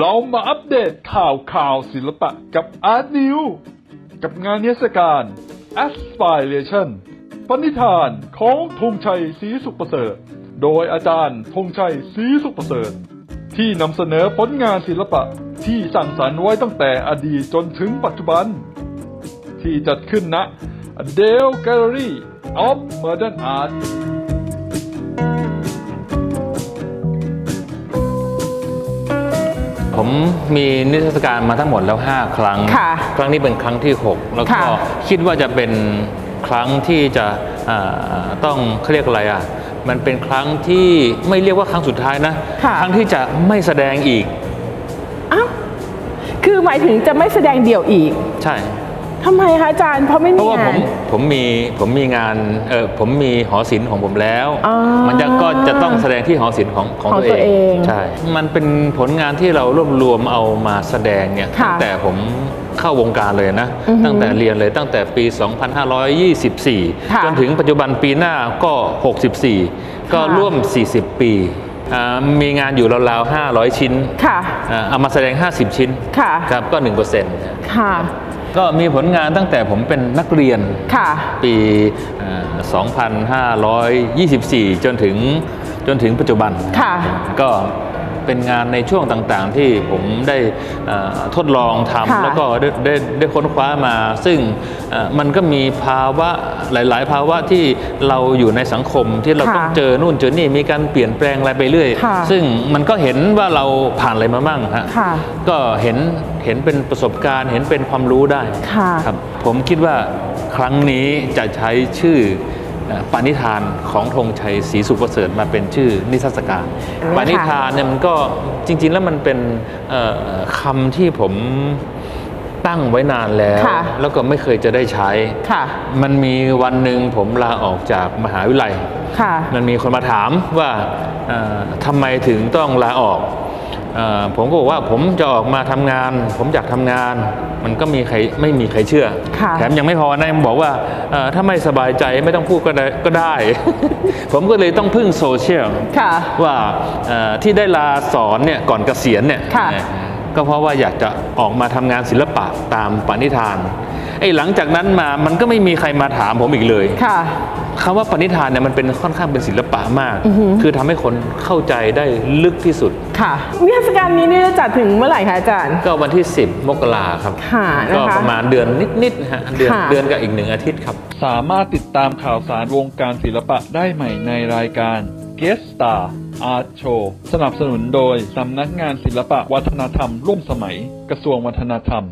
เรามาอัปเดตข่าวข่าวศิลปะกับอาร์ตนิวกับงานเทศกาล Aspiration ปณิธานของธงชัยศรีสุขประเสริฐ โดยอาจารย์ธงชัยศรีสุขประเสริฐ ที่นำเสนอผลงานศิลปะที่สร้างสรรค์ไว้ตั้งแต่อดีตจนถึงปัจจุบัน ที่จัดขึ้นณ Dale Gallery of Modern Art ผมมีนิทรรศการมาทั้งหมดแล้ว 5 ครั้ง ค่ะครั้งนี้เป็นครั้งที่ 6 แล้วก็ค่ะ คิดว่าจะเป็นครั้งที่จะอ่าต้องเขาเรียกอะไรอะ มันเป็นครั้งที่ไม่เรียกว่าครั้งสุดท้ายนะ ค่ะ ครั้งที่จะไม่แสดงอีก อ้าวคือหมายถึงจะไม่แสดงเดี่ยวอีก ใช่ ทำไมคะอาจารย์เพราะไม่เพมีราะว่าผงามน ผมมีผมมีงานเออผมมีหอศิลป์ของผมแล้วอ๋อมันจะก็จะต้องแสดงที่หอศิลป์ของของของตัวตัวเอเองงใช่มันเป็นผลงานที่เรารวบรวมเอามาแสดงเนี่ยค่ะตั้งแต่ผมเข้าวงการเลยนะ อือหือตั้งแต่เรียนเลยตั้งแต่ปี2524ค่ะจนถึงปัจจุบันปีหน้าก็ 64 ก็ค่ะ ร่วม 40 ปีอ่ามีงานอยู่ราวๆ500 ชิ้นค่ะ อ่าเอามาแสดง 50 ชิ้นค่ะ ครับก็ 1%นะ ค่ะ ก็มีผลงานตั้งแต่ผมเป็นนักเรียนค่ะ ปีเอ่อ2524 จนถึงจนถึงปัจจุบัน ค่ะ ก็ เป็นงานในช่วงต่างๆ ที่ผมได้เอ่อทดลองทำค่ะแล้วก็ได้ได้ได้ค้นคว้ามา ซึ่งเอ่อมันก็มีภาวะหลาย ๆ ภาวะที่เราอยู่ในสังคมที่เราค่ะต้องเจอนู่นเจอนี่มีการเปลี่ยนแปลงอะไรไปเรื่อย ค่ะ ซึ่งมันก็เห็นว่าเราผ่านอะไรมาบ้างฮะ ค่ะ ก็เห็นเห็นเป็นประสบการณ์เห็นเป็นความรู้ได้ค่ะ ครับ ผมคิดว่าครั้งนี้จะใช้ชื่อเอ่อ ปณิธานของธงชัยศรีสุขประเสริฐมาเป็นชื่อนิทรรศการอันนี้ค่ะปณิธานเนี่ยมันก็จริง ๆ แล้วมันเป็นเอ่อคำที่ผมตั้งไว้นานแล้วค่ะแล้วก็ไม่เคยจะได้ใช้ค่ะมันมีวันหนึ่งผมลาออกจากมหาวิทยาลัยค่ะมันมีคนมาถามว่าเอ่อทำไมถึงต้องลาออกเออ ผมก็บอกว่าผมจะออกมาทำงาน ผมอยากทำงาน มันก็มีใครไม่มีใครเชื่อค่ะแถมยังไม่พอนะยังบอกว่าเอ่อถ้าไม่สบายใจไม่ต้องพูดก็ได้ก็ได้ ผมก็เลยต้องพึ่งโซเชียลค่ะว่าเอ่อที่ได้ลาสอนเนี่ยก่อนเกษียณเนี่ยค่ะเอ่อ ก็เพราะว่าอยากจะออกมาทำงานศิลปะตามปณิธานไอ้หลังจากนั้นมามันก็ไม่มีใครมาถามผมอีกเลยค่ะคำว่าปณิธานเนี่ยมันเป็นค่อนข้างเป็นศิลปะมากอือหือคือทำให้คนเข้าใจได้ลึกที่สุดค่ะนิทรรศการนี้นี่จะจัดถึงเมื่อไหร่คะอาจารย์ ก็วันที่ 10 มกราครับค่ะนะคะก็ประมาณเดือนนิดๆนะฮะเดือนค่ะเดือนกับอีกหนึ่งอาทิตย์ครับ สามารถติดตามข่าวสารวงการศิลปะได้ใหม่ในรายการ Guest Star Art Show สนับสนุนโดย สำนักงานศิลปะวัฒนธรรมร่วมสมัย กระทรวงวัฒนธรรม